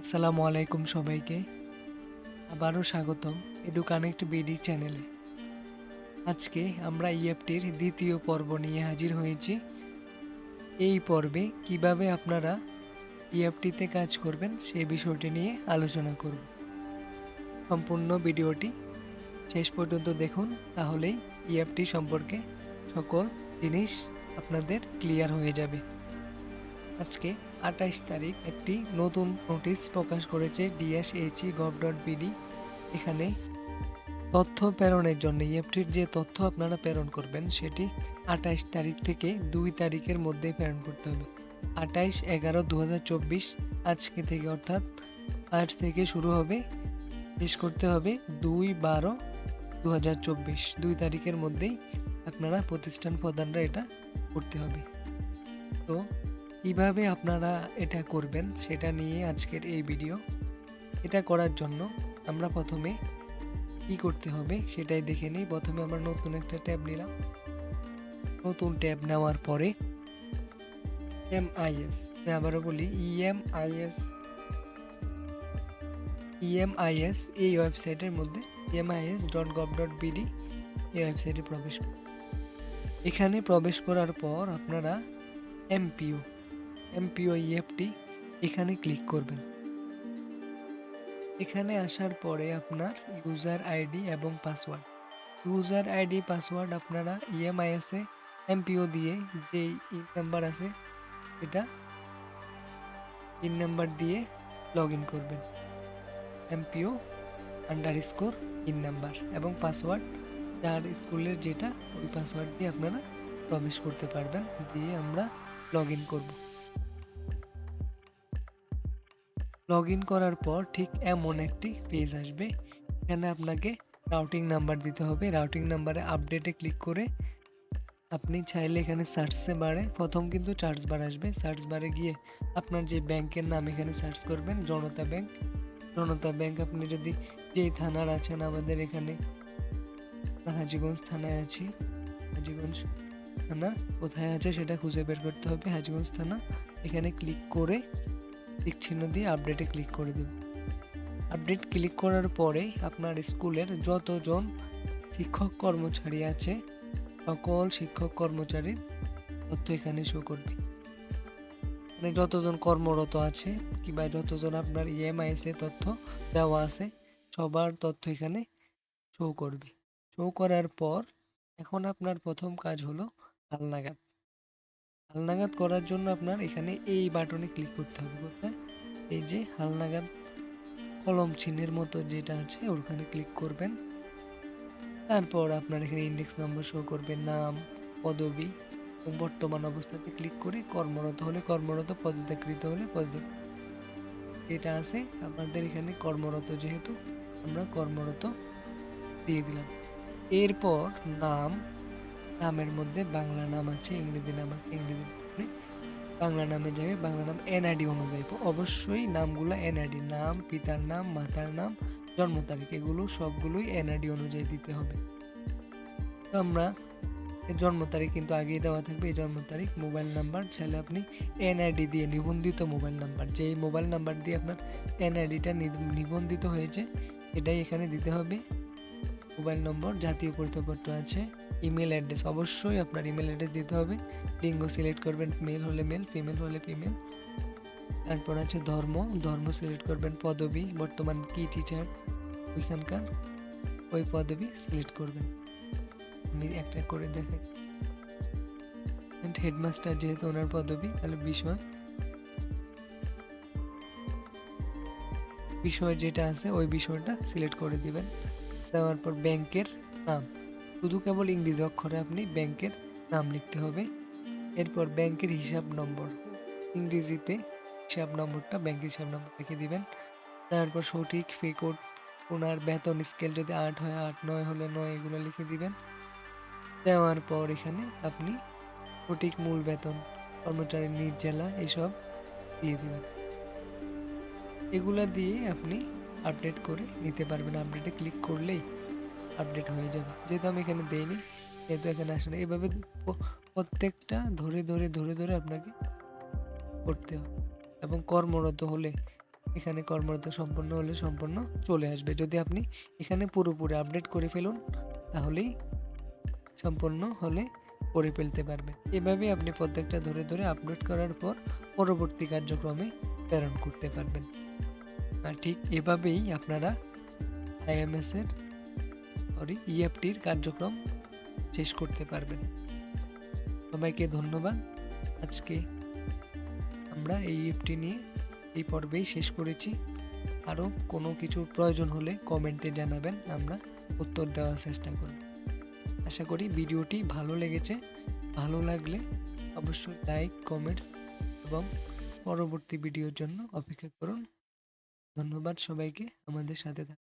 আসসালামু আলাইকুম সবাইকে। আবারও স্বাগতম এডু কানেক্ট বিডি চ্যানেলে আজকে আমরা ইএফটির দ্বিতীয় পর্ব নিয়ে হাজির হয়েছি। এই পর্বে কীভাবে আপনারা ইএফটিতে কাজ করবেন সেই বিষয়টি নিয়ে আলোচনা করব। সম্পূর্ণ ভিডিওটি শেষ পর্যন্ত দেখুন, তাহলেই ইএফটি সম্পর্কে সকল জিনিস আপনাদের ক্লিয়ার হয়ে যাবে। আজকে আঠাইশ তারিখ একটি নতুন নোটিশ প্রকাশ করেছে ডিএসএইচই গভ ডট বিডি এখানে তথ্য প্রেরণের জন্য ইএফটির যে তথ্য আপনারা প্রেরণ করবেন, সেটি আঠাইশ তারিখ থেকে দুই তারিখের মধ্যে প্রেরণ করতে হবে। আঠাইশ এগারো দু আজকে থেকে অর্থাৎ আজ থেকে শুরু হবে, শেষ করতে হবে দুই বারো দু হাজার চব্বিশ। দুই তারিখের মধ্যেই আপনারা প্রতিষ্ঠান প্রধানরা এটা করতে হবে। তো কীভাবে আপনারা এটা করবেন সেটা নিয়ে আজকের এই ভিডিও এটা করার জন্য আমরা প্রথমে কি করতে হবে সেটাই দেখে নিই। প্রথমে আমরা নতুন একটা ট্যাব নিলাম। নতুন ট্যাব নেওয়ার পরে এম এমআইএস আমি আবারও বলি E ইএমআইএস ইএমআইএস E এই ওয়েবসাইটের মধ্যে E EMIS dot gov dot BD এই ওয়েবসাইটে প্রবেশ এখানে প্রবেশ করার পর আপনারা এমপিও এমপিও ইএফটি এখানে ক্লিক করবেন। এখানে আসার পরে আপনার ইউজার আইডি এবং পাসওয়ার্ড ইউজার আইডি পাসওয়ার্ড আপনারা E ইএমআইএসে এমপিও দিয়ে যে ইন নাম্বার আছে, সেটা ইন নাম্বার দিয়ে লগ ইন করবেন MPO under score in number এবং পাসওয়ার্ড যার স্কুলের যেটা, ওই পাসওয়ার্ড দিয়ে আপনারা প্রবেশ করতে পারবেন, দিয়ে আমরা লগ ইন করব। লগ ইন করার পর ঠিক এমন একটি পেজ আসবে। এখানে আপনাকে রাউটিং নাম্বার দিতে হবে। রাউটিং নাম্বারে আপডেটে ক্লিক করে আপনি চাইলে এখানে সার্চে বারে প্রথম কিন্তু সার্চ বার আসবে। সার্চ বারে গিয়ে আপনার যে ব্যাংকের নাম এখানে সার্চ করবেন, জনতা ব্যাংক জনতা ব্যাংক আপনি যদি যেই থানার আছেন আমাদের এখানে, হাজিগঞ্জ থানায় আছি, হাজিগঞ্জ থানা কোথায় আছে সেটা খুঁজে বের করতে হবে। হাজিগঞ্জ থানা, এখানে ক্লিক করে টিক চিহ্ন দিয়ে আপডেটে ক্লিক করে দেব। আপডেট ক্লিক করার পরে আপনার স্কুলের যতজন শিক্ষক কর্মচারী আছে, সকল শিক্ষক কর্মচারীর তথ্য এখানে শো করবে। মানে যতজন কর্মরত আছে কিংবা যতজন আপনার ইএমআইএস এ তথ্য দেওয়া আছে, সবার তথ্য এখানে শো করবে। শো করার পর এখন আপনার প্রথম কাজ হলো হালনাগাদ হালনাগাদ করার জন্য আপনার এখানে এই বাটনে ক্লিক করতে হবে কোথায় এই যে হালনাগাদ কলম চিহ্নের মতো যেটা আছে, ওখানে ক্লিক করবেন। তারপর আপনার এখানে ইন্ডেক্স নাম্বার শো করবে নাম, পদবি বর্তমান অবস্থাতে ক্লিক করে কর্মরত হলে কর্মরত, পদত্যাগকৃত হলে পদ যেটা আছে, আপনাদের এখানে কর্মরত যেহেতু, আমরা কর্মরত দিয়ে দিলাম। এরপর নাম নামের মধ্যে বাংলা নাম আছে, ইংরেজি নাম আছে, ইংরেজি বাংলা নামের জায়গায় বাংলা নাম এনআইডি অনুযায়ী অবশ্যই নামগুলো এনআইডি, নাম, পিতার নাম, মাতার নাম, জন্ম তারিখ, এগুলো সবগুলোই এনআইডি অনুযায়ী দিতে হবে। আমরা জন্ম তারিখ কিন্তু আগেই দেওয়া থাকবে, এই জন্ম তারিখ, মোবাইল নাম্বার, চাইলে আপনি এনআইডি দিয়ে নিবন্ধিত মোবাইল নাম্বার, যেই মোবাইল নাম্বার দিয়ে আপনার এনআইডিটা নিবন্ধিত হয়েছে, এটাই এখানে দিতে হবে। মোবাইল নম্বর, জাতীয় পরিচয়পত্র আছে ইমেল অ্যাড্রেস অবশ্যই আপনার ইমেল অ্যাড্রেস দিতে হবে। লিঙ্গ সিলেক্ট করবেন মেল হলে মেল ফিমেল হলে ফিমেল তারপর আছে ধর্ম ধর্ম সিলেক্ট করবেন, পদবি, বর্তমান কি টিচার ওইখানকার। ওই পদবি সিলেক্ট করবেন। আমি একটা করে দেখাই। হেডমাস্টার যেহেতু ওনার পদবি, তাহলে বিষয়। বিষয় যেটা আছে, ওই বিষয়টা সিলেক্ট করে দিবেন। দেওয়ার পর ব্যাংকের নাম। শুধু কেবল ইংরেজি অক্ষরে আপনি ব্যাংকের নাম লিখতে হবে। এরপর ব্যাংকের হিসাব নম্বর। ইংরেজিতে হিসাব নম্বরটা ব্যাংকের হিসাব নম্বর লিখে দিবেন। তারপর সঠিক ফি কোড ওনার বেতন স্কেল যদি আট হয়, আট, নয় হলে নয় এগুলো লিখে দিবেন। দেওয়ার পর এখানে আপনি সঠিক মূল বেতন, কর্মচারীর নিজ জেলা এইসব দিয়ে দিবেন। এগুলা দিয়ে আপনি আপডেট করে নিতে পারবেন। আপডেটে ক্লিক করলেই আপডেট হয়ে যাবে। যেহেতু আমি এখানে দেইনি, যেহেতু এখানে আসে না এভাবে প্রত্যেকটা ধরে ধরে ধরে ধরে আপনাকে করতে হবে। এবং কর্মরত হলে, এখানে কর্মরত সম্পন্ন হলে সম্পন্ন চলে আসবে। যদি আপনি এখানে পুরোপুরি আপডেট করে ফেলুন, তাহলেই সম্পন্ন হলে করে ফেলতে পারবেন। এভাবে আপনি প্রত্যেকটা ধরে ধরে আপলোড করার পর পরবর্তী কার্যক্রমে প্রেরণ করতে পারবেন। আর ঠিক এভাবেই আপনারা আইএমএস এর সরি ইএফটির কার্যক্রম শেষ করতে পারবেন। সবাইকে ধন্যবাদ। আজকে আমরা এই ইএফটি নিয়ে এই পর্বেই শেষ করেছি। আরও কোনো কিছুর প্রয়োজন হলে কমেন্টে জানাবেন, আমরা উত্তর দেওয়ার চেষ্টা করব। আশা করি ভিডিওটি ভালো লেগেছে। ভালো লাগলে অবশ্যই লাইক, কমেন্টস এবং পরবর্তী ভিডিওর জন্য অপেক্ষা করুন। ধন্যবাদ সবাইকে। আমাদের সাথে থাকার